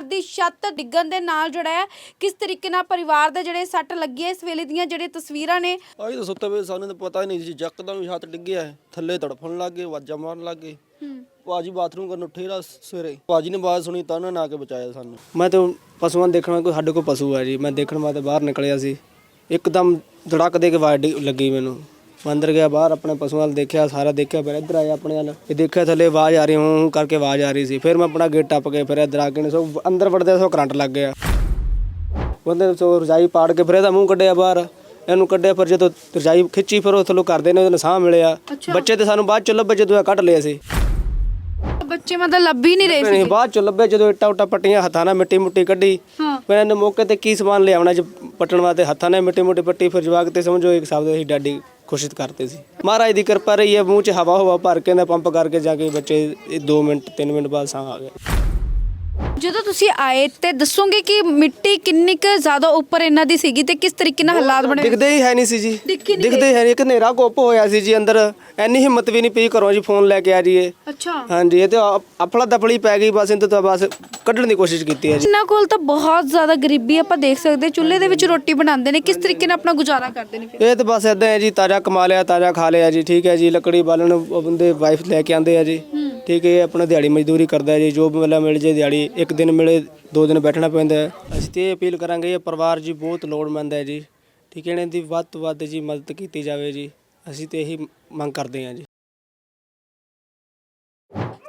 ਘਰ ਦੀ ਛੱਤ ਡਿੱਗਣ ਦੇ ਨਾਲ ਜਿਹੜਾ ਹੈ ਕਿਸ ਤਰੀਕੇ ਨਾਲ ਪਰਿਵਾਰ ਦੇ ਜਿਹੜੇ ਸੱਟ ਲੱਗੀ ਹੈ ਇਸ ਵੇਲੇ ਦੀਆਂ ਜਿਹੜੀਆਂ ਤਸਵੀਰਾਂ ਨੇ? ਆਈ ਤਾਂ ਸੁੱਤੇ ਵੇ ਸਾਨੂੰ ਤਾਂ ਪਤਾ ਹੀ ਨਹੀਂ ਸੀ ਜੱਕਦਮ ਛੱਤ ਡਿੱਗਿਆ ਹੈ ਥੱਲੇ ਤੜਫਣ ਲੱਗ ਵਾਜਾਂ ਮਾਰਨ ਲੱਗ ਭਾਜੀ ਬਾਥਰੂਮ ਕਰਨ ਉੱਠੇ ਰਾ ਸਵੇਰੇ। ਭਾਜੀ ਨੇ ਆਵਾਜ਼ ਸੁਣੀ ਤਾਂ ਉਹਨਾਂ ਨੇ ਆ ਕੇ ਬਚਾਇਆ ਸਾਨੂੰ। ਮੈਂ ਤਾਂ ਪਸ਼ੂਆਂ ਨੂੰ ਦੇਖਣਾ ਕੋਈ ਸਾਡੇ ਕੋਲ ਪਸ਼ੂ ਹੈ ਜੀ ਮੈਂ ਦੇਖਣ ਵਾਸਤੇ ਬਾਹਰ ਨਿਕਲਿਆ ਸੀ। ਇੱਕਦਮ ਧੜਕ ਦੇ ਕੇ ਆਵਾਜ਼ ਡਿ- ਲੱਗੀ ਮੈਨੂੰ। ਮੈਂ ਅੰਦਰ ਗਿਆ ਬਾਹਰ ਆਪਣੇ ਪਸ਼ੂਆਂ ਵੱਲ ਦੇਖਿਆ ਸਾਰਾ ਦੇਖਿਆ ਫਿਰ ਇੱਧਰ ਆਇਆ ਆਪਣੇ ਵੱਲ। ਇਹ ਦੇਖਿਆ ਥੱਲੇ ਆਵਾਜ਼ ਆ ਰਹੀ ਹੂੰ ਹੂੰ ਕਰਕੇ ਆਵਾਜ਼ ਆ ਰਹੀ ਸੀ। ਫਿਰ ਮੈਂ ਆਪਣਾ ਗੇਟ ਟੱਪ ਕੇ ਫਿਰ ਇੱਧਰ ਆ ਕੇ ਨੇ ਸੋ ਅੰਦਰ ਵੜਦੇ ਸੋ ਕਰੰਟ ਲੱਗ ਗਿਆ। ਉਹਦੇ ਸੋ ਰਜਾਈ ਪਾੜ ਕੇ ਫਿਰ ਇਹਦਾ ਮੂੰਹ ਕੱਢਿਆ ਬਾਹਰ। ਇਹਨੂੰ ਕੱਢਿਆ ਫਿਰ ਜਦੋਂ ਰਜਾਈ ਖਿੱਚੀ ਫਿਰ ਉਹ ਥੱਲੋਂ ਕਰਦੇ ਨੇ ਉਹਨੂੰ ਸਾਹ ਮਿਲਿਆ। ਬੱਚੇ ਤੇ ਸਾਨੂੰ ਬਾਅਦ ਚ ਲੱਭੇ ਜਦੋਂ ਇਹ ਕੱਢ ਲਏ ਸੀ। ਬੱਚੇ ਮਤਲਬ ਲੱਭ ਹੀ ਨਹੀਂ ਰਹੇ ਨਹੀਂ ਬਾਅਦ ਚ ਲੱਭੇ ਜਦੋਂ ਇੱਟਾਂ ਉੱਟਾਂ ਪੱਟੀਆਂ ਹੱਥਾਂ ਨਾਲ ਮਿੱਟੀ ਮੁੱਟੀ ਕੱਢੀ। ਫਿਰ ਇਹਨੇ ਮੌਕੇ ਤੇ ਕੀ ਸਮਾਨ ਲਿਆਉਣਾ ਚ ਪੱਟਣ ਵਾਸਤੇ? ਹੱਥਾਂ ਨਾਲ ਮਿੱਟੀ ਮੁੱਟੀ ਪੱਟੀ ਫਿਰ ਜਵਾਕ ਤੇ ਸਮਝੋ ਇੱਕ ਸ਼ਬਦ ਅਸੀਂ ਡਾਡੀ ਕੋਸ਼ਿਸ਼ ਕਰਤੇ ਸੀ। ਮਹਾਰਾਜ ਦੀ ਕਿਰਪਾ ਰਹੀ ਹੈ, ਮੂੰਹ ਚ ਹਵਾ ਹਵਾ ਭਰ ਕੇ ਨਾ ਪੰਪ ਕਰਕੇ ਜਾ ਕੇ ਬੱਚੇ 2 ਮਿੰਟ 3 ਮਿੰਟ ਬਾਅਦ ਸਾਹ ਆ ਗਿਆ ਜਦੋਂ ਤੁਸੀਂ ਆਏ ਤੇ ਦੱਸੋਗੇ ਕਿ ਮਿੱਟੀ ਕਿੰਨੀ ਕੁ ਜ਼ਿਆਦਾ ਉੱਪਰ ਇਹਨਾਂ ਦੀ ਸੀਗੀ ਤੇ ਕਿਸ ਤਰੀਕੇ ਨਾਲ ਹਾਲਾਤ ਬਣੇ? ਦਿਖਦੇ ਹੀ ਹੈ ਨਹੀਂ ਸੀ ਜੀ। ਦਿਖ ਹੀ ਨਹੀਂ ਦਿਖਦੇ ਹੈ ਨਹੀਂ। ਇੱਕ ਹਨੇਰਾ ਗੁੱਪ ਹੋਇਆ ਸੀ ਜੀ ਅੰਦਰ। ਐਨੀ ਹਿੰਮਤ ਵੀ ਨਹੀਂ ਪਈ ਘਰੋਂ ਜੀ ਫੋਨ ਲੈ ਕੇ ਆ ਜੀਏ ਅੱਛਾ। ਹਾਂਜੀ ਇਹ ਤੇ ਅਫਲਾ ਦਫਲੀ ਪੈ ਗਈ ਬਸ ਇਹਨੂੰ ਤਾਂ ਬਸ ਕੱਢਣ ਦੀ ਕੋਸ਼ਿਸ਼ ਕੀਤੀ ਹੈ ਜੀ। ਇਹਨਾਂ ਕੋਲ ਤਾਂ ਬਹੁਤ ਜ਼ਿਆਦਾ ਗਰੀਬੀ ਆਪਾਂ ਦੇਖ ਸਕਦੇ। ਚੁੱਲ੍ਹੇ ਦੇ ਵਿੱਚ ਰੋਟੀ ਬਣਾਉਂਦੇ ਨੇ। ਕਿਸ ਤਰੀਕੇ ਨਾਲ ਆਪਣਾ ਗੁਜ਼ਾਰਾ ਕਰਦੇ ਨੇ ਫਿਰ? ਇਹ ਤਾਂ ਬਸ ਇਦਾਂ ਹੈ ਜੀ ਤਾਜ਼ਾ ਕਮਾ ਲਿਆ ਤਾਜ਼ਾ ਖਾ ਲਿਆ ਜੀ। ਠੀਕ ਹੈ ਜੀ ਲੱਕੜੀ ਬਾਲਣ ਉਹ ਬੰਦੇ ਵਾਈਫ ਲੈ ਕੇ ਆਂਦੇ ਆ ਜੀ। ਠੀਕ ਹੈ ਆਪਣਾ ਦਿਹਾੜੀ ਮਜ਼ਦੂਰੀ ਕਰਦਾ ਜੀ, ਜੋ ਮਤਲਬ ਮਿਲ ਜੇ ਦਿਹਾੜੀ, ਇੱਕ ਦਿਨ ਮਿਲੇ, ਦੋ ਦਿਨ ਬੈਠਣਾ ਪੈਂਦਾ ਹੈ। ਅਸੀਂ ਤੇ ਇਹ ਅਪੀਲ ਕਰਾਂਗੇ, ਇਹ ਪਰਿਵਾਰ ਜੀ ਬਹੁਤ ਲੋੜਮੰਦ ਹੈ ਜੀ। ਠੀਕ ਹੈ ਇਹਨਾਂ ਦੀ ਵੱਧ ਤੋਂ ਵੱਧ ਜੀ ਮਦਦ ਕੀਤੀ ਜਾਵੇ ਜੀ। ਅਸੀਂ ਤੇ ਇਹੀ ਮੰਗ ਕਰਦੇ ਹਾਂ ਜੀ।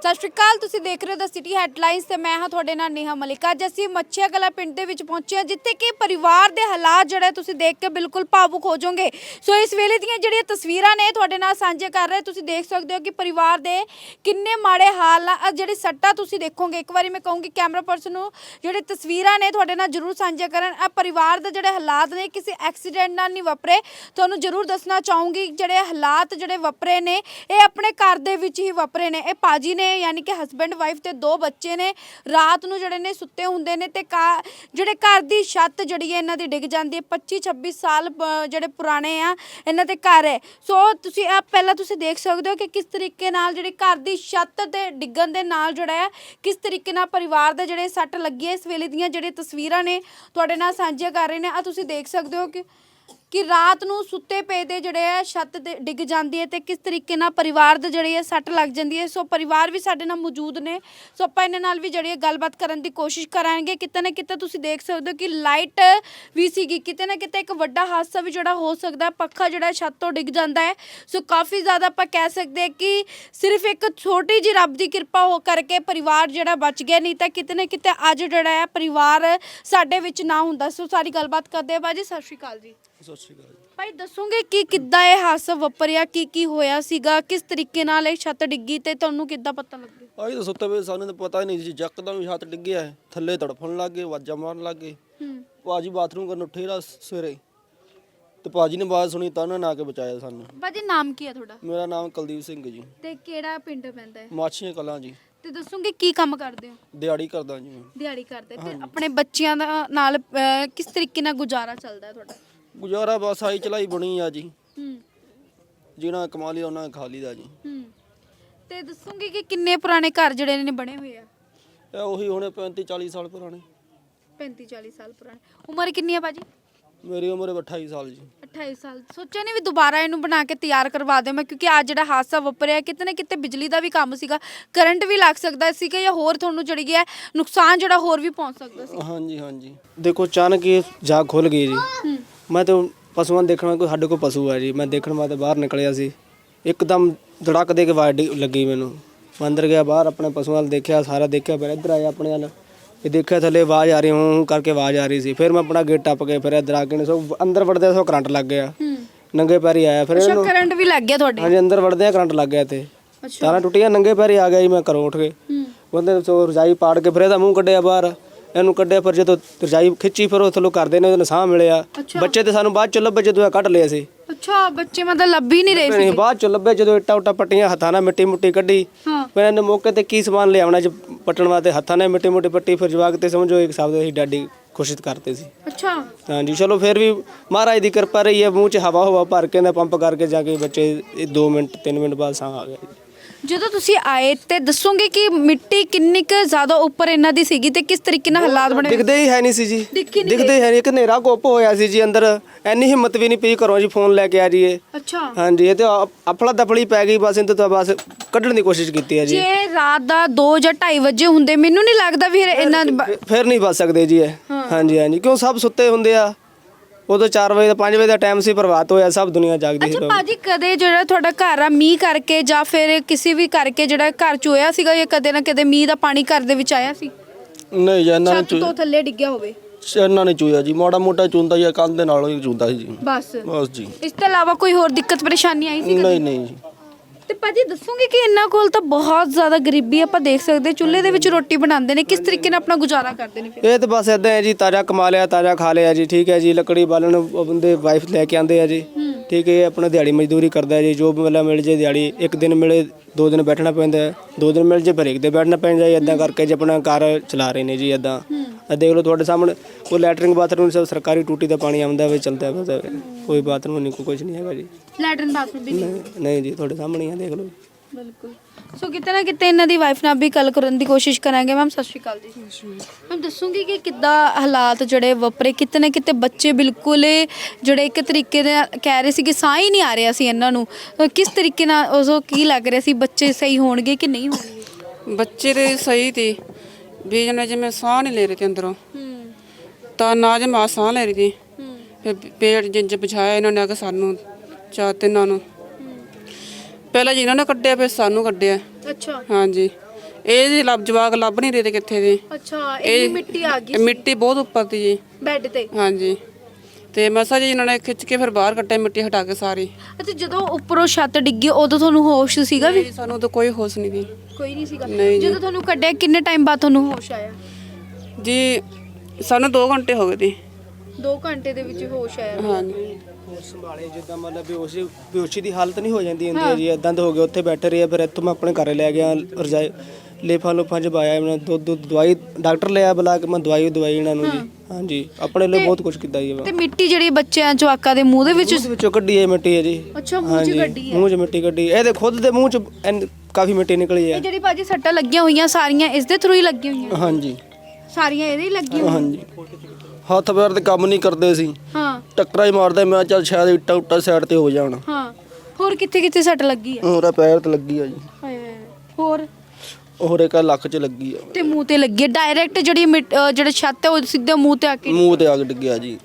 ਸਤਿ ਸ਼੍ਰੀ ਅਕਾਲ, ਤੁਸੀਂ ਦੇਖ ਰਹੇ ਹੋ ਦ ਸਿਟੀ ਹੈਡਲਾਈਨਸ ਤੇ ਮੈਂ ਹਾਂ ਤੁਹਾਡੇ ਨਾਲ ਨੇਹਾ ਮਲਿਕ। ਅੱਜ ਅਸੀਂ ਮੱਛੀਆ ਕਲਾ ਪਿੰਡ ਦੇ ਵਿੱਚ ਪਹੁੰਚੇ ਹਾਂ, ਜਿੱਥੇ ਕਿ ਪਰਿਵਾਰ ਦੇ ਹਾਲਾਤ ਜਿਹੜੇ ਤੁਸੀਂ ਦੇਖ ਕੇ ਬਿਲਕੁਲ ਭਾਵੁਕ ਹੋ ਜਾਓਗੇ। ਸੋ ਇਸ ਵੇਲੇ ਦੀਆਂ ਜਿਹੜੀਆਂ ਤਸਵੀਰਾਂ ਨੇ ਤੁਹਾਡੇ ਨਾਲ ਸਾਂਝੇ ਕਰ ਰਹੇ ਤੁਸੀਂ ਦੇਖ ਸਕਦੇ ਹੋ ਕਿ ਪਰਿਵਾਰ ਦੇ ਕਿੰਨੇ ਮਾੜੇ ਹਾਲ ਆ। ਆਹ ਜਿਹੜੀ ਸੱਟਾਂ ਤੁਸੀਂ ਦੇਖੋਗੇ, ਇੱਕ ਵਾਰੀ ਮੈਂ ਕਹੂੰਗੀ ਕੈਮਰਾ ਪਰਸਨ ਨੂੰ, ਜਿਹੜੇ ਤਸਵੀਰਾਂ ਨੇ, ਤੁਹਾਡੇ ਨਾਲ ਜਰੂਰ ਸਾਂਝੇ ਕਰਨ। ਆ ਪਰਿਵਾਰ ਦੇ ਜਿਹੜੇ ਹਾਲਾਤ ਨੇ, ਕਿਸੇ ਐਕਸੀਡੈਂਟ ਨਾਲ ਨਹੀਂ ਵਾਪਰੇ। ਤੁਹਾਨੂੰ ਜਰੂਰ ਦੱਸਣਾ ਚਾਹੂੰਗੀ, ਜਿਹੜੇ ਹਾਲਾਤ ਜਿਹੜੇ ਵਾਪਰੇ ਨੇ, ਇਹ ਆਪਣੇ ਘਰ ਦੇ ਵਿੱਚ ਹੀ ਵਾਪਰੇ ਨੇ। ਇਹ ਪਾਜੀ ਨੇ ਯਾਨੀ ਕਿ ਹਸਬੰਡ ਵਾਈਫ ਤੇ ਦੋ ਬੱਚੇ ਨੇ, ਰਾਤ ਨੂੰ ਜਿਹੜੇ ਨੇ ਸੁੱਤੇ ਹੁੰਦੇ ਨੇ ਤੇ ਕਾ- ਜਿਹੜੇ ਘਰ ਦੀ ਛੱਤ ਜਿਹੜੀ ਹੈ ਇਹਨਾਂ ਦੀ ਡਿੱਗ ਜਾਂਦੀ ਹੈ। 25 26 ਸਾਲ ਪ- ਜਿਹੜੇ ਪੁਰਾਣੇ ਆ, ਇਹਨਾਂ ਦੇ ਘਰ ਹੈ। ਸੋ ਤੁਸੀਂ ਆ ਪਹਿਲਾਂ ਤੁਸੀਂ ਦੇਖ ਸਕਦੇ ਹੋ ਕਿ ਕਿਸ ਤਰੀਕੇ ਨਾਲ ਜਿਹੜੇ ਘਰ ਦੀ ਛੱਤ ਤੇ ਡਿੱਗਣ ਦੇ ਨਾਲ ਜਿਹੜਾ ਹੈ, ਕਿਸ ਤਰੀਕੇ ਨਾਲ ਪਰਿਵਾਰ ਦੇ ਜਿਹੜੇ ਸੱਟ ਲੱਗੀ ਹੈ। ਇਸ ਵੇਲੇ ਦੀਆਂ ਜਿਹੜੀਆਂ ਤਸਵੀਰਾਂ ਨੇ, ਤੁਹਾਡੇ ਨਾਲ ਸਾਂਝੀਆਂ ਕਰ ਰਹੇ ਨੇ। ਆ ਤੁਸੀਂ ਦੇਖ ਸਕਦੇ ਹੋ ਕਿ ਕਿ ਰਾਤ ਨੂੰ ਸੁੱਤੇ ਪਏ ਦੇ ਜਿਹੜੇ ਆ ਛੱਤ ਦੇ ਡਿੱਗ ਜਾਂਦੀ ਹੈ ਤੇ ਕਿਸ ਤਰੀਕੇ ਨਾਲ ਪਰਿਵਾਰ ਦੇ ਜਿਹੜੇ ਆ ਸੱਟ ਲੱਗ ਜਾਂਦੀ ਹੈ। ਸੋ ਪਰਿਵਾਰ ਵੀ ਸਾਡੇ ਨਾਲ ਮੌਜੂਦ ਨੇ। ਸੋ ਆਪਾਂ ਇਹਨਾਂ ਨਾਲ ਵੀ ਜਿਹੜੀ ਹੈ ਗੱਲਬਾਤ ਕਰਨ ਦੀ ਕੋਸ਼ਿਸ਼ ਕਰਾਂਗੇ। ਕਿਤੇ ਨਾ ਕਿਤੇ ਤੁਸੀਂ ਦੇਖ ਸਕਦੇ ਹੋ ਕਿ ਲਾਈਟ ਵੀ ਸੀਗੀ। ਕਿਤੇ ਨਾ ਕਿਤੇ ਇੱਕ ਵੱਡਾ ਹਾਦਸਾ ਵੀ ਜਿਹੜਾ ਹੋ ਸਕਦਾ ਹੈ। ਪੱਖਾ ਜਿਹੜਾ ਛੱਤ ਤੋਂ ਡਿੱਗ ਜਾਂਦਾ ਹੈ। ਸੋ ਕਾਫੀ ਜ਼ਿਆਦਾ ਆਪਾਂ ਕਹਿ ਸਕਦੇ ਕਿ ਸਿਰਫ ਇੱਕ ਛੋਟੀ ਜਿਹੀ ਰੱਬ ਦੀ ਕਿਰਪਾ ਹੋ ਕਰਕੇ ਪਰਿਵਾਰ ਜਿਹੜਾ ਬਚ ਗਿਆ। ਨਹੀਂ ਤਾਂ ਕਿਤੇ ਨਾ ਕਿਤੇ ਅੱਜ ਜਿਹੜਾ ਹੈ ਪਰਿਵਾਰ ਸਾਡੇ ਵਿੱਚ ਨਾ ਹੁੰਦਾ। ਸੋ ਸਾਰੀ ਗੱਲਬਾਤ ਕਰਦੇ ਆ ਬਾਜੀ, ਸਤਿ ਸ਼੍ਰੀ ਅਕਾਲ ਜੀ। ਸਤਿ ਸ਼੍ਰੀ ਅਕਾਲ ਜੀ। ਭਾਈ ਦੱਸੋਗੇ ਕਿ ਕਿੱਦਾਂ ਇਹ ਹਾਦਸਾ ਵਾਪਰਿਆ? ਕੀ ਕੀ ਹੋਇਆ ਸੀਗਾ? ਕਿਸ ਤਰੀਕੇ ਨਾਲ ਇਹ ਛੱਤ ਡਿੱਗੀ ਤੇ ਤੁਹਾਨੂੰ ਕਿੱਦਾਂ ਪਤਾ ਲੱਗਿਆ? ਆਈ ਤਾਂ ਸੁੱਤੇ ਸਾਨੂੰ ਤਾਂ ਪਤਾ ਹੀ ਨਹੀਂ ਸੀ ਜੱਕਦਮ ਛੱਤ ਡਿੱਗਿਆ ਹੈ। ਥੱਲੇ ਤੜਫਣ ਲੱਗ ਗਏ ਵਾਜਾਂ ਮਾਰਨ ਲੱਗ ਗਏ। ਹੂੰ। ਭਾਜੀ ਬਾਥਰੂਮ ਕਰਨ ਉੱਠੇ ਰਾ ਸਵੇਰੇ। ਤੇ ਭਾਜੀ ਨੇ ਆਵਾਜ਼ ਸੁਣੀ ਤਾਂ ਉਹਨਾਂ ਨੇ ਆ ਕੇ ਬਚਾਇਆ ਸਾਨੂੰ। ਬਾਜੀ ਨਾਮ ਕੀ ਹੈ ਤੁਹਾਡਾ? ਮੇਰਾ ਨਾਮ ਕੁਲਦੀਪ ਸਿੰਘ ਜੀ। ਤੇ ਕਿਹੜਾ ਪਿੰਡ ਪੈਂਦਾ ਹੈ? ਮਾਛੀਆਂ ਕਲਾਂ ਜੀ। ਤੇ ਦੱਸੋਗੇ ਕੀ ਕੰਮ ਕਰਦੇ ਹੋ? ਦਿਹਾੜੀ ਕਰਦਾ ਜੀ ਮੈਂ। ਦਿਹਾੜੀ ਕਰਦੇ। ਤੇ ਆਪਣੇ ਬੱਚਿਆਂ ਦਾ ਨਾਲ ਅਹ, ਕਿਸ ਤਰੀਕੇ ਨਾਲ ਗੁਜ਼ਾਰਾ ਚੱਲਦਾ ਹੈ ਤੁਹਾਡਾ? ਗੁਜ਼ਾਰਾ ਬਸ ਆਈ ਚਲਾਈ ਬਣੀ ਆ ਜੀ। ਹੂੰ। ਜਿਹਨਾਂ ਕਮਾ ਲਿਆ ਉਹਨਾਂ ਨੇ ਖਾ ਲਈਦਾ ਜੀ। ਹੂੰ। ਤੇ ਦੱਸੋਗੇ ਕਿ ਕਿੰਨੇ ਪੁਰਾਣੇ ਘਰ ਜਿਹੜੇ ਨੇ ਬਣੇ ਹੋਏ ਆ? ਇਹ ਉਹੀ ਹੁਣੇ 35 40 ਸਾਲ ਪੁਰਾਣੇ। 35 40 ਸਾਲ ਪੁਰਾਣੇ। ਉਮਰ ਕਿੰਨੀ ਹੈ ਬਾਜੀ ਮੇਰੀ ਉਮਰ ਹੈ 28 ਸਾਲ ਜੀ। 28 ਸਾਲ। ਸੋਚਿਆ ਨਹੀਂ ਵੀ ਦੁਬਾਰਾ ਇਹਨੂੰ ਬਣਾ ਕੇ ਤਿਆਰ ਕਰਵਾ ਦੇ ਮੈਂ ਕਿਉਂਕਿ ਅੱਜ ਜਿਹੜਾ ਹਾਦਸਾ ਵਾਪਰਿਆ ਕਿਤੇ ਨਾ ਕਿਤੇ ਬਿਜਲੀ ਦਾ ਵੀ ਕੰਮ ਸੀਗਾ ਕਰੰਟ ਵੀ ਲੱਗ ਸਕਦਾ ਸੀਗਾ ਜਾਂ ਹੋਰ ਤੁਹਾਨੂੰ ਜਿਹੜੀ ਹੈ ਨੁਕਸਾਨ ਜਿਹੜਾ ਹੋਰ ਵੀ ਪਹੁੰਚ ਸਕਦਾ ਸੀ। ਹਾਂਜੀ ਹਾਂਜੀ। ਦੇਖੋ ਅਚਾਨਕ ਹੀ ਜਾਗ ਖੁੱਲ ਗਈ ਜੀ। ਮੈਂ ਤਾਂ ਪਸ਼ੂਆਂ ਨੂੰ ਦੇਖਣਾ ਕੋਈ ਸਾਡੇ ਕੋਲ ਪਸ਼ੂ ਹੈ ਜੀ। ਮੈਂ ਦੇਖਣ ਵਾਸਤੇ ਬਾਹਰ ਨਿਕਲਿਆ ਸੀ। ਇੱਕਦਮ ਧੜਕ ਦੇ ਕੇ ਆਵਾਜ਼ ਡਿ- ਲੱਗੀ ਮੈਨੂੰ। ਮੈਂ ਅੰਦਰ ਗਿਆ ਬਾਹਰ ਆਪਣੇ ਪਸ਼ੂਆਂ ਵੱਲ ਦੇਖਿਆ ਸਾਰਾ ਦੇਖਿਆ ਫਿਰ ਇੱਧਰ ਆਇਆ ਆਪਣੇ ਵੱਲ। ਇਹ ਦੇਖਿਆ ਥੱਲੇ ਆਵਾਜ਼ ਆ ਰਹੀ ਹੂੰ ਹੂੰ ਕਰਕੇ ਆਵਾਜ਼ ਆ ਰਹੀ ਸੀ। ਫਿਰ ਮੈਂ ਆਪਣਾ ਗੇਟ ਟੱਪ ਕੇ ਫਿਰ ਇੱਧਰ ਆ ਕੇ ਨੇ ਸੋ ਅੰਦਰ ਵੜਦੇ ਸੋ ਕਰੰਟ ਲੱਗ ਗਿਆ। ਹੂੰ। ਨੰਗੇ ਪੈਰੀ ਆਇਆ। ਫਿਰ ਅੱਛਾ ਇਹਨੂੰ ਕਰੰਟ ਵੀ ਲੱਗ ਗਿਆ ਤੁਹਾਡੇ? ਹਾਂਜੀ ਅੰਦਰ ਵੜਦੇ ਆ ਕਰੰਟ ਲੱਗ ਗਿਆ ਤੇ ਅੱਛਾ। ਤਾਰਾਂ ਟੁੱਟੀਆਂ ਨੰਗੇ ਪੈਰੀ ਆ ਗਿਆ ਜੀ ਮੈਂ ਘਰੋਂ ਉੱਠ ਕੇ। ਹੂੰ। ਬੰਦੇ ਸੋ ਰਜਾਈ ਪਾੜ ਕੇ ਫਿਰ ਇਹਦਾ ਮੂੰਹ ਕੱਢਿਆ ਬਾਹਰ। ਇਹਨੂੰ ਕੱਢਿਆ ਫਿਰ ਜਦੋਂ ਰਜਾਈ ਖਿੱਚੀ ਫਿਰ ਉਹ ਥੱਲੋਂ ਕਰਦੇ ਨੇ ਉਹਨੂੰ ਸਾਹ ਮਿਲਿਆ। ਅੱਛਾ। ਬੱਚੇ ਤੇ ਸਾਨੂੰ ਬਾਅਦ ਚ ਲੱਭੇ ਜਦੋਂ ਇਹ ਕੱਢ ਲਏ ਸੀ। ਅੱਛਾ ਬੱਚੇ ਮਤਲਬ ਲੱਭ ਹੀ ਨਹੀਂ ਰਹੇ ਨਹੀਂ ਬਾਅਦ ਚ ਲੱਭੇ ਜਦੋਂ ਇੱਟਾਂ ਉੱਟਾਂ ਪੱਟੀਆਂ ਹੱਥਾਂ ਨਾਲ ਮਿੱਟੀ ਮੁੱਟੀ ਕੱਢੀ। ਹਾਂ। ਫਿਰ ਇਹਨੇ ਮੌਕੇ ਤੇ ਕੀ ਸਮਾਨ ਲਿਆਉਣਾ ਚ ਪੱਟਣ ਵਾਸਤੇ ਹੱਥਾਂ ਨਾਲ ਮਿੱਟੀ ਮੁੱਟੀ ਪੱਟੀ ਫਿਰ ਜਵਾਕ ਤੇ ਸਮਝੋ ਇੱਕ ਸ਼ਬਦ ਅਸੀਂ ਡਾਡੀ ਕੋਸ਼ਿਸ਼ ਕਰਤੇ ਸੀ। ਅੱਛਾ। ਹਾਂਜੀ ਚਲੋ ਫਿਰ ਵੀ ਮਹਾਰਾਜ ਦੀ ਕਿਰਪਾ ਰਹੀ ਹੈ ਮੂੰਹ 'ਚ ਹਵਾ ਹਵਾ ਭਰ ਕੇ ਨਾ ਪੰਪ ਕਰਕੇ ਜਾ ਕੇ ਬੱਚੇ 2 ਮਿੰਟ 3 ਮਿੰਟ ਬਾਅਦ ਸਾਹ ਆ ਗਿਆ। ਜੀ। ਜਦੋਂ ਤੁਸੀਂ ਆਏ ਤੇ ਦੱਸੋਗੇ ਕਿ ਮਿੱਟੀ ਕਿੰਨੀ ਕੁ ਜ਼ਿਆਦਾ ਉੱਪਰ ਇਹਨਾਂ ਦੀ ਸੀਗੀ ਤੇ ਕਿਸ ਤਰੀਕੇ ਨਾਲ ਹਾਲਾਤ ਬਣੇ? ਦਿਖਦੇ ਹੀ ਹੈ ਨਹੀਂ ਸੀ ਜੀ। ਦਿਖ ਹੀ ਨਹੀਂ ਦਿਖਦੇ ਹੈ ਨਹੀਂ। ਇੱਕ ਹਨੇਰਾ ਗੁੱਪ ਹੋਇਆ ਸੀ ਜੀ ਅੰਦਰ। ਐਨੀ ਹਿੰਮਤ ਵੀ ਨਹੀਂ ਪਈ ਘਰੋਂ ਜੀ ਫੋਨ ਲੈ ਕੇ ਆ ਜੀਏ ਅੱਛਾ। ਹਾਂਜੀ ਇਹ ਤੇ ਅਫਲਾ ਦਫਲੀ ਪੈ ਗਈ ਬਸ ਇਹਨੂੰ ਤਾਂ ਬਸ ਕੱਢਣ ਦੀ ਕੋਸ਼ਿਸ਼ ਕੀਤੀ ਹੈ ਜੀ। ਜੇ ਰਾਤ ਦਾ 2 ਜਾਂ 2:30 ਵਜੇ ਹੁੰਦੇ ਮੈਨੂੰ ਨਹੀਂ ਲੱਗਦਾ ਵੀ ਫਿਰ ਇਹਨਾਂ ਬ- ਫਿਰ ਨਹੀਂ ਬਚ ਸਕਦੇ ਜੀ ਇਹ। ਹਾਂਜੀ ਹਾਂਜੀ। ਕਿਉਂ ਸਭ ਸੁੱਤੇ ਹੁੰਦੇ ਆ? ਉਦੋਂ 4 ਵਜੇ ਦਾ 5 ਵਜੇ ਦਾ ਟਾਈਮ ਸੀ ਪ੍ਰਭਾਤ ਹੋਇਆ ਸਭ ਦੁਨੀਆ ਜਾਗਦੀ ਸੀ ਅੱਛਾ ਭਾਜੀ ਕਦੇ ਜਿਹੜਾ ਤੁਹਾਡਾ ਘਰ ਆ ਮੀਂਹ ਕਰਕੇ ਜਾਂ ਫਿਰ ਕਿਸੇ ਵੀ ਕਰਕੇ ਜਿਹੜਾ ਘਰ ਚ ਹੋਇਆ ਸੀਗਾ ਜਾਂ ਕਦੇ ਨਾ ਕਦੇ ਮੀਂਹ ਦਾ ਪਾਣੀ ਘਰ ਦੇ ਵਿੱਚ ਆਇਆ ਸੀ? ਨਹੀਂ ਜੀ ਇਹਨਾਂ ਨੇ ਛੱਤ ਤੋਂ ਥੱਲੇ ਡਿੱਗਿਆ ਹੋਵੇ। ਇਹਨਾਂ ਨੇ ਚੂਇਆ ਜੀ ਮਾੜਾ ਮੋਟਾ ਚੁੰਦਾ ਜਾਂ ਕੰਧ ਦੇ ਨਾਲੋਂ ਹੀ ਚੁੰਦਾ ਸੀ ਜੀ। ਬਸ। ਬਸ ਜੀ। ਇਸ ਤੋਂ ਇਲਾਵਾ ਕੋਈ ਹੋਰ ਦਿੱਕਤ ਪਰੇਸ਼ਾਨੀ ਆਈ ਸੀ ਨਹੀਂ ਨਹੀਂ ਜੀ। ਤੇ ਭਾਜੀ ਦੱਸੋਗੇ ਕਿ ਇਹਨਾਂ ਕੋਲ ਤਾਂ ਬਹੁਤ ਜ਼ਿਆਦਾ ਗਰੀਬੀ ਆ, ਆਪਾਂ ਦੇਖ ਸਕਦੇ ਚੁੱਲ੍ਹੇ ਦੇ ਵਿੱਚ ਰੋਟੀ ਬਣਾਉਂਦੇ ਨੇ ਕਿਸ ਤਰੀਕੇ ਨਾਲ ਆਪਣਾ ਗੁਜ਼ਾਰਾ ਕਰਦੇ ਨੇ ਫਿਰ? ਇਹ ਤਾਂ ਬਸ ਇਦਾਂ ਹੈ ਜੀ ਤਾਜ਼ਾ ਕਮਾ ਲਿਆ ਤਾਜ਼ਾ ਖਾ ਲਿਆ ਜੀ ਠੀਕ ਹੈ ਜੀ ਲੱਕੜੀ ਬਾਲਣ ਉਹ ਬੰਦੇ ਵਾਈਫ ਲੈ ਕੇ ਆਂਦੇ ਆ ਜੀ। ਠੀਕ ਹੈ ਇਹ ਆਪਣਾ ਦਿਹਾੜੀ ਮਜ਼ਦੂਰੀ ਕਰਦਾ ਹੈ ਜੀ ਜੋ ਮਤਲਬ ਮਿਲ ਜੇ ਦਿਹਾੜੀ ਇੱਕ ਦਿਨ ਮਿਲੇ ਦੋ ਦਿਨ ਬੈਠਣਾ ਪੈਂਦਾ ਹੈ ਦੋ ਦਿਨ ਮਿਲ ਜੇ ਫਿਰ ਇੱਕ ਦਿਨ ਬੈਠਣਾ ਪੈਂਦਾ ਹੈ ਇਦਾਂ ਕਰਕੇ ਜੀ ਆਪਣਾ ਘਰ ਚਲਾ ਰਹੇ ਨੇ ਜੀ ਇਦਾਂ ਆ ਦੇਖ ਲਓ ਤੁਹਾਡੇ ਸਾਹਮਣੇ ਕੋਈ ਲੈਟਰਿੰਗ ਬਾਥਰੂਮ ਸਭ ਸਰਕਾਰੀ ਟੂਟੀ ਦਾ ਪਾਣੀ ਆਉਂਦਾ ਵੇ ਚਲਦਾ ਬਸ ਕੋਈ ਬਾਥਰੂਮ ਨਹੀਂ ਕੋਈ ਕੁਝ ਨਹੀਂ ਹੈਗਾ ਜੀ। ਲੈਟਰਨ ਬਾਥਰੂਮ ਵੀ ਨਹੀਂ ਨਹੀਂ- ਨਹੀਂ ਜੀ ਤੁਹਾਡੇ ਸਾਹਮਣੇ ਹੀ ਆ ਦੇਖ ਲਓ ਬਿਲਕੁਲ। ਸੋ ਕਿਤੇ ਨਾ ਕਿਤੇ ਇਹਨਾਂ ਦੀ ਵਾਈਫ ਨਾਲ ਵੀ ਗੱਲ ਕਰਨ ਦੀ ਕੋਸ਼ਿਸ਼ ਕਰਾਂਗੇ। ਮੈਮ ਸਤਿ ਸ਼੍ਰੀ ਅਕਾਲ ਜੀ। ਮੈਮ ਦੱਸੂਗੀ ਕਿ ਕਿੱਦਾਂ ਹਾਲਾਤ ਜਿਹੜੇ ਵਾਪਰੇ? ਕਿਤੇ ਨਾ ਕਿਤੇ ਬੱਚੇ ਬਿਲਕੁਲ ਹੀ ਜਿਹੜੇ ਇੱਕ ਤਰੀਕੇ ਦੇ ਨਾਲ ਕਹਿ ਰਹੇ ਸੀ ਕਿ ਸਾਹ ਹੀ ਨਹੀਂ ਆ ਰਿਹਾ ਸੀ ਇਹਨਾਂ ਨੂੰ। ਅਹ ਕਿਸ ਤਰੀਕੇ ਨਾਲ ਉਸੋ ਕੀ ਲੱਗ ਰਿਹਾ ਸੀ? ਬੱਚੇ ਸਹੀ ਹੋਣਗੇ ਕਿ ਨਹੀਂ ਹੋਣਗੇ? ਬੱਚੇ ਦੇ ਸਹੀ ਤੀ ਵੀ ਜਨੇ ਜਿਵੇਂ ਸਾਹ ਨਹੀਂ ਲੈ ਰਹੇ ਤੇ ਅੰਦਰੋਂ। ਹੂੰ। ਤਾਂ ਨਾ ਜੇ ਮਾਂ ਸਾਹ ਲੈ ਰਹੀ। ਹੂੰ। ਫਿਰ ਪੇਟ ਜਿੰਜ ਬਿਛਾਇਆ ਇਹਨਾਂ ਨੇ ਆ ਕੇ ਸਾਨੂੰ ਚਾਰ ਤਿੰਨਾਂ ਨੂੰ। ਪਹਿਲਾਂ ਜੀ ਇਹਨਾਂ ਨੇ ਕੱਢਿਆ ਫਿਰ ਸਾਨੂੰ ਕੱਢਿਆ। ਅੱਛਾ। ਹਾਂਜੀ। ਇਹ ਜੀ ਲੱਭ ਜਵਾਕ ਲੱਭ ਨਹੀਂ ਰਹੇ ਤੇ ਕਿੱਥੇ ਦੇ ਅੱਛਾ ਇਹ ਮਿੱਟੀ ਆ ਗਈ ਮਿੱਟੀ ਬਹੁਤ ਉੱਪਰ ਤੀ ਜੀ। ਬੈੱਡ ਤੇ। ਹਾਂਜੀ। ਤੇ ਮਸਾ ਜੀ ਇਹਨਾਂ ਨੇ ਖਿੱਚ ਕੇ ਫਿਰ ਬਾਹਰ ਕੱਢਿਆ ਮਿੱਟੀ ਹਟਾ ਕੇ ਸਾਰੀ। ਅੱਛਾ ਜਦੋਂ ਉੱਪਰੋਂ ਛੱਤ ਡਿੱਗੀ ਉਦੋਂ ਤੁਹਾਨੂੰ ਹੋਸ਼ ਸੀਗਾ ਵੀ? ਨਹੀਂ, ਸਾਨੂੰ ਤਾਂ ਕੋਈ ਹੋਸ਼ ਨਹੀਂ ਦੀ ਕੋਈ ਨਹੀਂ ਸੀਗਾ। ਨਹੀਂ ਜੀ। ਜਦੋਂ ਤੁਹਾਨੂੰ ਕੱਢਿਆ ਕਿੰਨੇ ਟਾਈਮ ਬਾਅਦ ਤੁਹਾਨੂੰ ਹੋਸ਼ ਆਇਆ? ਜੀ ਸਾਨੂੰ 2 ਘੰਟੇ ਹੋ ਗਏ ਤੀ 2 ਘੰਟੇ ਦੇ ਵਿੱਚ ਹੋਸ਼ ਆਇਆ। ਹਾਂਜੀ। ਹੋਸ਼ ਸੰਭਾਲੇ ਜਿੱਦਾਂ ਮਤਲਬ ਬੇਹੋਸ਼ੀ ਬੇਹੋਸ਼ੀ ਦੀ ਹਾਲਤ ਨਹੀਂ ਹੋ ਜਾਂਦੀ ਹੁੰਦੀ ਹੈ। ਜੀ ਇਦਾਂ ਤਾਂ ਹੋ ਗਿਆ ਉੱਥੇ ਬੈਠੇ ਰਹੇ ਫਿਰ ਇੱਥੋਂ ਮੈਂ ਆਪਣੇ ਘਰੇ ਲੈ ਗਿਆ ਰਜਾਈ ਲੇਫਾਂ ਲੁਫਾਂ ਚ ਪਾਇਆ ਇਹਨਾਂ ਦੁੱਧ ਦੁੱਧ ਦਵਾਈ ਡਾਕਟਰ ਲਿਆ ਬੁਲਾ ਕੇ ਮੈਂ ਦਵਾਈ ਦਵਾਈ ਇਹਨਾਂ ਨੂੰ ਜੀ। ਹਾਂਜੀ ਆਪਣੇ ਲਈ ਬਹੁਤ ਕੁਝ ਕੀਤਾ ਜੀ ਤੇ ਮਿੱਟੀ ਜਿਹੜੀ ਬੱਚਿਆਂ ਜਵਾਕਾਂ ਦੇ ਮੂੰਹ ਦੇ ਵਿੱਚ ਉਸ ਵਿੱਚੋਂ ਕੱਢੀ ਹੈ ਮਿੱਟੀ ਹੈ ਜੀ। ਅੱਛਾ ਮੂੰਹ 'ਚ ਹਾਂਜੀ, ਕੱਢੀ ਹੈ। ਮੂੰਹ 'ਚ ਮਿੱਟੀ ਕੱਢੀ। ਇਹਦੇ ਖੁਦ ਦੇ ਮੂੰਹ 'ਚ ਐਨ- ਕਾਫੀ ਮਿੱਟੀ ਨਿਕਲੀ ਹੈ। ਇਹ ਜਿਹੜੀ ਭਾਜੀ ਸੱਟਾਂ ਲੱਗੀਆਂ ਹੋਈਆਂ ਸਾਰੀਆਂ ਇਸ ਦੇ ਥਰੂ ਹੀ ਲੱਗੀਆਂ ਹੋਈਆਂ। ਹਾਂਜੀ। ਸਾਰੀਆਂ ਇਹਦੇ ਹੀ ਲੱਗੀਆਂ ਹੋਈਆਂ। ਹਾਂਜੀ। ਹੱਥ ਪੈਰ ਤੇ ਕੰਮ ਨਹੀਂ ਕਰਦੇ ਸੀ। ਹਾਂ। ਟੱਕਰਾਂ ਹੀ ਮਾਰਦੇ ਮੈਂ ਚੱਲ ਸ਼ਾਇਦ ਇੱਟਾ ਉੱਟਾ ਸਾਈਡ ਤੇ ਹੋ ਜਾਣ। ਹਾਂ। ਹੋਰ ਕਿੱਥੇ ਕਿੱਥੇ ਸੱਟ ਲੱਗੀ ਹੈ? ਹੋਰਾ ਪੈਰ ਤੇ ਲੱਗੀ ਆ ਜੀ। ਹੋਰ ਇੱਕ ਲੱਕ 'ਚ ਲੱਗੀ ਆ। ਤੇ ਮੂੰਹ ਤੇ ਲੱਗੀ ਡਾਇਰੈਕਟ ਜਿਹੜੀ ਮਿੱਟ- ਜਿਹੜਾ ਛੱਤ ਹੈ ਉਹ ਸਿੱਧਾ ਮੂੰਹ ਤੇ ਆ ਕੇ ਮੂੰਹ ਤੇ ਆ ਕੇ ਡਿੱਗਿਆ ਜੀ।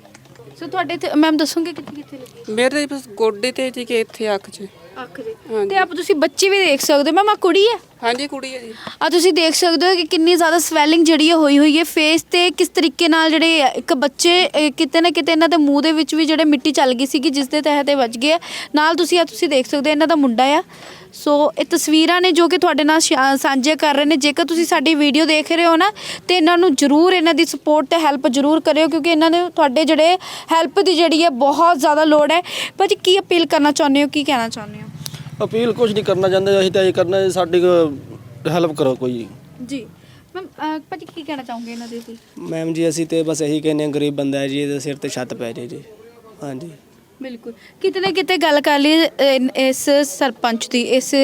ਸੋ ਤੁਹਾਡੇ ਤੇ ਮੈਮ ਦੱਸੋਗੇ ਕਿੱਥੇ ਕਿੱਥੇ ਲੱਗੀ? ਮੇਰੇ ਤਾਂ ਬਸ ਗੋਡੇ ਤੇ ਜੀ ਕਿ ਇੱਥੇ ਅੱਖ 'ਚ। ਅੱਖ ਦੇ। ਹਾਂਜੀ। ਤੇ ਆਪ ਤੁਸੀਂ ਬੱਚੇ ਵੀ ਦੇਖ ਸਕਦੇ ਹੋ। ਮੈਮ ਆ ਕੁੜੀ ਹੈ ਹਾਂਜੀ ਕੁੜੀ ਹੈ ਜੀ। ਆ ਤੁਸੀਂ ਦੇਖ ਸਕਦੇ ਹੋ ਕਿ ਕਿੰਨੀ ਜ਼ਿਆਦਾ ਸਵੈਲਿੰਗ ਜਿਹੜੀ ਹੈ ਹੋਈ ਹੋਈ ਹੈ ਫੇਸ ਤੇ। ਕਿਸ ਤਰੀਕੇ ਨਾਲ ਜਿਹੜੇ ਇੱਕ ਬੱਚੇ ਅਹ, ਕਿਤੇ ਨਾ ਕਿਤੇ ਇਹਨਾਂ ਦੇ ਮੂੰਹ ਦੇ ਵਿੱਚ ਵੀ ਜਿਹੜੇ ਮਿੱਟੀ ਚੱਲ ਗਈ ਸੀਗੀ ਜਿਸ ਦੇ ਤਹਿਤ ਇਹ ਵੱਜ ਗਿਆ ਨਾਲ ਤੁਸੀਂ ਆ ਤੁਸੀਂ ਦੇਖ ਸਕਦੇ ਹੋ ਇਹਨਾਂ ਦਾ ਮੁੰਡਾ ਆ। ਸੋ ਇਹ ਤਸਵੀਰਾਂ ਨੇ ਜੋ ਕਿ ਤੁਹਾਡੇ ਨਾਲ ਸ਼ਾ- ਸਾਂਝੇ ਕਰ ਰਹੇ ਨੇ। ਜੇਕਰ ਤੁਸੀਂ ਸਾਡੀ ਵੀਡੀਓ ਦੇਖ ਰਹੇ ਹੋ ਨਾ ਤੇ ਇਹਨਾਂ ਨੂੰ ਜਰੂਰ ਇਹਨਾਂ ਦੀ ਸਪੋਰਟ ਤੇ ਹੈਲਪ ਜਰੂਰ ਕਰਿਓ ਕਿਉਂਕਿ ਇਹਨਾਂ ਨੇ ਤੁਹਾਡੇ ਜਿਹੜੇ ਹੈਲਪ ਦੀ ਜਿਹੜੀ ਹੈ ਬਹੁਤ ਜ਼ਿਆਦਾ ਲੋੜ ਹੈ। ਭਾਜੀ ਕੀ ਅਪੀਲ ਕਰਨਾ ਚਾਹੁੰਦੇ ਹੋ ਕੀ ਕਹਿਣਾ ਚਾਹੁੰਦੇ ਹੋ? ਅਪੀਲ ਕੁਝ ਨਹੀਂ ਕਰਨਾ ਚਾਹੁੰਦੇ ਅਸੀਂ ਤਾਂ ਇਹ ਕਰਨਾ ਹੈ ਸਾਡੀ ਹੈਲਪ ਕਰੋ ਕੋਈ। ਜੀ। ਮੈਮ ਭਾਜੀ ਕੀ ਕਹਿਣਾ ਚਾਹੋਗੇ ਇਹਨਾਂ ਦੇ ਲਈ ਮੈਮ ਜੀ ਅਸੀਂ ਤੇ ਬਸ ਇਹੀ ਕਹਿੰਦੇ ਹਾਂ ਗਰੀਬ ਬੰਦਾ ਹੈ ਜੀ ਇਹਦੇ ਸਿਰ ਤੇ ਛੱਤ ਪੈ ਜੇ ਜੀ। ਹਾਂਜੀ। ਬਿਲਕੁਲ। ਕਿਤੇ ਨਾ ਕਿਤੇ ਗੱਲ ਕਰ ਲਈ ਇਸ ਸਰਪੰਚ ਦੀ ਇਸ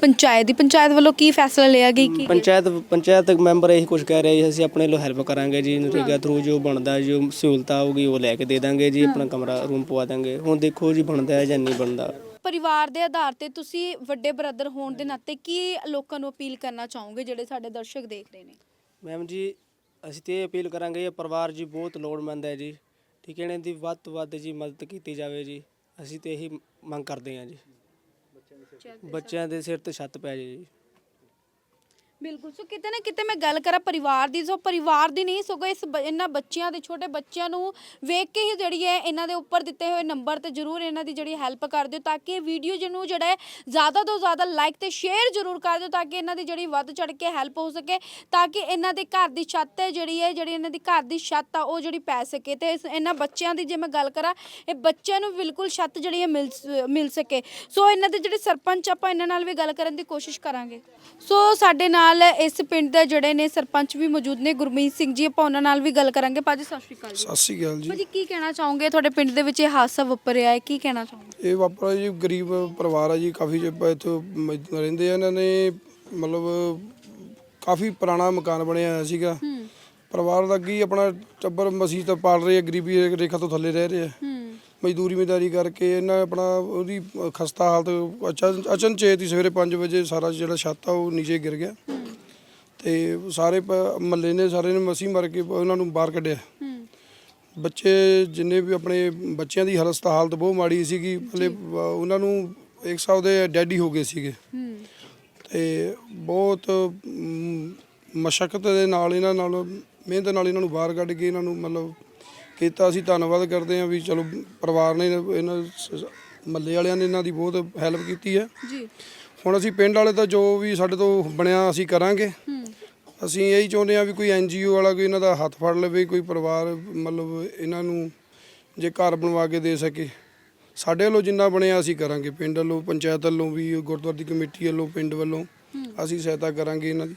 ਪੰਚਾਇਤ ਦੀ ਪੰਚਾਇਤ ਵੱਲੋਂ ਕੀ ਫੈਸਲਾ ਲਿਆ ਗਿਆ ਕੀ ਪੰਚਾਇਤ ਪੰਚਾਇਤ ਮੈਂਬਰ ਇਹੀ ਕੁਝ ਕਹਿ ਰਹੇ ਜੀ ਅਸੀਂ ਆਪਣੇ ਲੋ ਹੈਲਪ ਕਰਾਂਗੇ ਜੀ ਨਰੇਗਾ ਥਰੂ ਜੋ ਬਣਦਾ ਜੋ ਸਹੂਲਤ ਆਊਗੀ ਉਹ ਲੈ ਕੇ ਦੇ ਦਾਂਗੇ ਜੀ ਆਪਣਾ ਕਮਰਾ ਰੂਮ ਪਵਾ ਦਾਂਗੇ। ਹੁਣ ਦੇਖੋ ਜੀ ਬਣਦਾ ਹੈ ਜਾਂ ਨਹੀਂ ਬਣਦਾ। ਪਰਿਵਾਰ ਦੇ ਆਧਾਰ ਤੇ ਤੁਸੀਂ ਵੱਡੇ ਬ੍ਰਦਰ ਹੋਣ ਦੇ ਨਾਤੇ ਕੀ ਲੋਕਾਂ ਨੂੰ ਅਪੀਲ ਕਰਨਾ ਚਾਹੋਗੇ ਜਿਹੜੇ ਸਾਡੇ ਦਰਸ਼ਕ ਦੇਖ ਰਹੇ ਨੇ? ਮੈਮ ਜੀ ਅਸੀਂ ਤੇ ਇਹ ਅਪੀਲ ਕਰਾਂਗੇ ਇਹ ਪਰਿਵਾਰ ਜੀ ਬਹੁਤ ਲੋੜਵੰਦ ਹੈ ਜੀ। ਠੀਕ ਹੈ ਇਹਨਾਂ ਦੀ ਵੱਧ ਤੋਂ ਵੱਧ ਜੀ ਮਦਦ ਕੀਤੀ ਜਾਵੇ ਜੀ। ਅਸੀਂ ਤੇ ਇਹੀ ਮੰਗ ਕਰਦੇ ਹਾਂ ਜੀ। ਬੱਚਿਆਂ ਦੇ ਸਿਰ ਤੇ ਛੱਤ ਪੈ ਜੇ ਜੀ। ਬਿਲਕੁਲ। ਸੋ ਕਿਤੇ ਨਾ ਕਿਤੇ ਮੈਂ ਗੱਲ ਕਰਾਂ ਪਰਿਵਾਰ ਦੀ, ਸੋ ਪਰਿਵਾਰ ਦੀ ਨਹੀਂ, ਸਗੋਂ ਇਸ ਬ- ਇਹਨਾਂ ਬੱਚਿਆਂ ਦੇ, ਛੋਟੇ ਬੱਚਿਆਂ ਨੂੰ ਵੇਖ ਕੇ ਹੀ ਜਿਹੜੀ ਹੈ ਇਹਨਾਂ ਦੇ ਉੱਪਰ ਦਿੱਤੇ ਹੋਏ ਨੰਬਰ ਤੇ ਜਰੂਰ ਇਹਨਾਂ ਦੀ ਜਿਹੜੀ ਹੈਲਪ ਕਰ ਦਿਓ, ਤਾਂ ਕਿ ਇਹ ਵੀਡੀਓ ਜਿਹਨੂੰ ਜਿਹੜਾ ਹੈ ਜ਼ਿਆਦਾ ਤੋਂ ਜ਼ਿਆਦਾ ਲਾਈਕ ਤੇ ਸ਼ੇਅਰ ਜਰੂਰ ਕਰ ਦਿਓ, ਤਾਂ ਕਿ ਇਹਨਾਂ ਦੀ ਜਿਹੜੀ ਵੱਧ ਚੜ ਕੇ ਹੈਲਪ ਹੋ ਸਕੇ, ਤਾਂ ਕਿ ਇਹਨਾਂ ਦੇ ਘਰ ਦੀ ਛੱਤ ਹੈ ਜਿਹੜੀ ਹੈ, ਜਿਹੜੀ ਇਹਨਾਂ ਦੀ ਘਰ ਦੀ ਛੱਤ ਆ, ਉਹ ਜਿਹੜੀ ਪੈ ਸਕੇ। ਤੇ ਇਸ- ਇਹਨਾਂ ਬੱਚਿਆਂ ਦੀ ਜੇ ਮੈਂ ਗੱਲ ਕਰਾਂ, ਇਹ ਬੱਚਿਆਂ ਨੂੰ ਬਿਲਕੁਲ ਛੱਤ ਜਿਹੜੀ ਹੈ ਮਿਲ ਸ- ਮਿਲ ਸਕੇ। ਸੋ ਇਹਨਾਂ ਦੇ ਜਿਹੜੇ ਸਰਪੰਚ ਆਪਾਂ ਇਹਨਾਂ ਨਾਲ ਵੀ ਗੱਲ ਕਰਨ ਦੀ ਕੋਸ਼ਿਸ਼ ਕਰਾਂਗੇ। ਸੋ ਸਾਡੇ ਨਾਲ ਨਾਲ ਇਸ ਪਿੰਡ ਦੇ ਜਿਹੜੇ ਨੇ ਸਰਪੰਚ ਵੀ ਮੌਜੂਦ ਨੇ ਗੁਰਮੀਤ ਸਿੰਘ ਜੀ ਆਪਾਂ ਉਹਨਾਂ ਨਾਲ ਵੀ ਗੱਲ ਕਰਾਂਗੇ। ਭਾਜੀ ਸਤਿ ਸ਼੍ਰੀ ਅਕਾਲ ਜੀ। ਸਤਿ ਸ਼੍ਰੀ ਅਕਾਲ ਜੀ। ਭਾਜੀ ਕੀ ਕਹਿਣਾ ਚਾਹੋਗੇ? ਤੁਹਾਡੇ ਪਿੰਡ ਦੇ ਵਿੱਚ ਇਹ ਹਾਦਸਾ ਵਾਪਰਿਆ ਹੈ ਕੀ ਕਹਿਣਾ ਚਾਹੋਗੇ? ਇਹ ਵਾਪਰਾ ਜੀ ਗਰੀਬ ਪਰਿਵਾਰ ਆ ਜੀ ਕਾਫੀ ਜੇ ਇੱਥੇ ਮ- ਰਹਿੰਦੇ ਆ ਇਹਨਾਂ ਨੇ ਮਤਲਬ ਕਾਫੀ ਪੁਰਾਣਾ ਮਕਾਨ ਬਣਿਆ ਹੋਇਆ ਸੀਗਾ। ਪਰਿਵਾਰ ਦਾ ਕੀ ਆਪਣਾ ਟੱਬਰ ਮਸੀਹ ਤਾਂ ਪਾਲ ਰਹੇ ਆ ਗਰੀਬੀ ਰੇਖਾ ਤੋਂ ਥੱਲੇ ਰਹਿ ਰਹੇ ਆ। ਮਜ਼ਦੂਰੀ ਮਦਾਰੀ ਕਰਕੇ ਇਹਨਾਂ ਆਪਣਾ ਉਹਦੀ ਖਸਤਾ ਹਾਲਤ ਅਚਨ ਅਚਨਚੇਤ ਹੀ ਸਵੇਰੇ 5 ਵਜੇ ਸਾਰਾ ਜਿਹੜਾ ਛੱਤ ਆ ਉਹ ਨੀਚੇ ਗਿਰ ਗਿਆ। ਤੇ ਸਾਰੇ ਮਹੱਲੇ ਨੇ ਸਾਰੇ ਨੇ ਮਸੀਂ ਮਰ ਕੇ ਉਹਨਾਂ ਨੂੰ ਬਾਹਰ ਕੱਢਿਆ। ਬੱਚੇ ਜਿੰਨੇ ਵੀ ਆਪਣੇ ਬੱਚਿਆਂ ਦੀ ਹਾਲਤ ਹਾਲਤ ਬਹੁਤ ਮਾੜੀ ਸੀਗੀ ਮਤਲਬ ਉਹਨਾਂ ਨੂੰ ਇੱਕ ਸਾਲ ਦੇ ਡੈਡੀ ਹੋ ਗਏ ਸੀਗੇ। ਤੇ ਬਹੁਤ ਮਸ਼ਕਤ ਦੇ ਨਾਲ ਇਹਨਾਂ ਨਾਲ ਮਿਹਨਤ ਨਾਲ ਇਹਨਾਂ ਨੂੰ ਬਾਹਰ ਕੱਢ ਕੇ ਇਹਨਾਂ ਨੂੰ ਮਤਲਬ ਕੀਤਾ। ਅਸੀਂ ਧੰਨਵਾਦ ਕਰਦੇ ਹਾਂ ਵੀ ਚਲੋ ਪਰਿਵਾਰ ਨੇ ਇਹਨਾਂ ਮੱਲੇ ਵਾਲਿਆਂ ਨੇ ਇਹਨਾਂ ਦੀ ਬਹੁਤ ਹੈਲਪ ਕੀਤੀ ਹੈ। ਜੀ। ਹੁਣ ਅਸੀਂ ਪਿੰਡ ਵਾਲੇ ਤਾਂ ਜੋ ਵੀ ਸਾਡੇ ਤੋਂ ਬਣਿਆ ਅਸੀਂ ਕਰਾਂਗੇ। ਅਸੀਂ ਇਹੀ ਚਾਹੁੰਦੇ ਹਾਂ ਵੀ ਕੋਈ ਐਨਜੀਓ ਵਾਲਾ ਕੋਈ ਇਹਨਾਂ ਦਾ ਹੱਥ ਫੜ ਲਵੇ ਕੋਈ ਪਰਿਵਾਰ ਮਤਲਬ ਇਹਨਾਂ ਨੂੰ ਜੇ ਘਰ ਬਣਵਾ ਕੇ ਦੇ ਸਕੇ। ਸਾਡੇ ਵੱਲੋਂ ਜਿੰਨਾ ਬਣਿਆ ਅਸੀਂ ਕਰਾਂਗੇ। ਪਿੰਡ ਵੱਲੋਂ ਪੰਚਾਇਤ ਵੱਲੋਂ ਵੀ ਗੁਰਦੁਆਰੇ ਦੀ ਕਮੇਟੀ ਵੱਲੋਂ ਪਿੰਡ ਵੱਲੋਂ ਅਸੀਂ ਸਹਾਇਤਾ ਕਰਾਂਗੇ ਇਹਨਾਂ ਦੀ।